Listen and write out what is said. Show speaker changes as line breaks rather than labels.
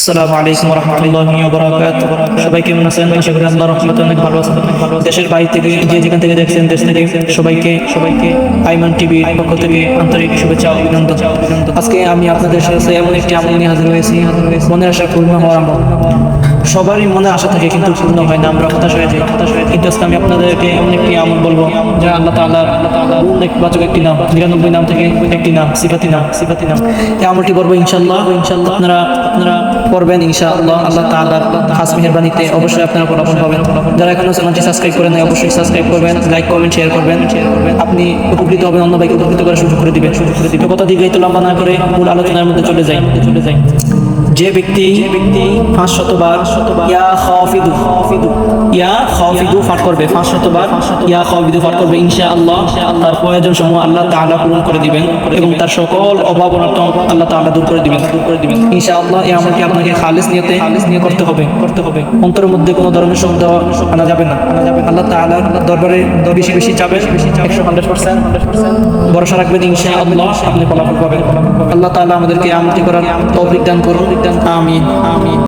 আসসালামু আলাইকুম রহমতুল্লাহি ওবারাকাতুহু সবাই কেমন আছেন? আশা করি আল্লাহর রহমতে অনেক ভালো আছেন। দেশের বাইরে থেকে যে যেখান থেকে দেখছেন, দেশ থেকে সবাইকে সবাইকে আইমান টিভির পক্ষ থেকে আন্তরিক শুভেচ্ছা অভিনন্দন। আজকে আমি আপনাদের সাথে এমন একটি আমল নিয়ে হাজির হয়েছি। মনের আশা পূর্ণ হওয়ার আমল। সবারই মনে আশা থাকে কিন্তু পূর্ণ হয় না, আমরা হতাশ হয়ে যাই। হতাশ হয়ে কিন্তু আজকে আমি আপনাদেরকে এমন একটি আমল বলব, যা আল্লাহ আল্লাহ তাআলা বাচক একটি নাম, নিরানব্বই নাম থেকে একটি নাম, সিফাতি নাম। সিফাতি নাম এই আমলটি করব ইনশাল্লাহ ইনশাল্লাহ আপনারা আপনারা করবেন ইনশা আল্লাহ আল্লাহ তালা খাস মেহরবানিতে অবশ্যই আপনারা ফলাফল পাবেন যারা এখনও চ্যানেলটি সাবস্ক্রাইব করেন অবশ্যই সাবস্ক্রাইব করবেন, লাইক করবেন শেয়ার করবেন। আপনি উপকৃত হবেন, অন্য ভাইকে উপকৃত করার সুযোগ করে দিবেন। সুযোগ করে দিবেন কথা দিকে তো লম্বা না করে মূল আলোচনার মধ্যে চলে যাই চলে যাই। যে ব্যক্তি পাঁচ শতবার ইয়া খাফিদু খাফিদু ইয়া খাফিদু পাঠ করবে পাঁচ শতবার ইয়া খাফিদু পাঠ করবে ইনশাআল্লাহ তার প্রয়োজন সমূহ আল্লাহ তাআলা পূরণ করে দিবেন এবং তার সকল অভাব অনটন আল্লাহ তাআলা দূর করে দিবেন। দূর করে দিবেন। ইনশাআল্লাহ এই আমলটি আপনাকে খালিস নিয়তে খালিস নিয়ে করতে হবে। করতে হবে। অন্তরের মধ্যে কোনো ধরনের শব্দ আনা যাবে না। আনা যাবে। আল্লাহ তাআলা দরবারে বেশি বেশি একশো হান্ড্রেড পার্সেন্ট ভরসা রাখবেন ইনশাআল্লাহ আপনি ফলাফল পাবেন। আল্লাহ তাআলা আমাদেরকে আমলটি করার তৌফিক দান করুন। আমিন আমিন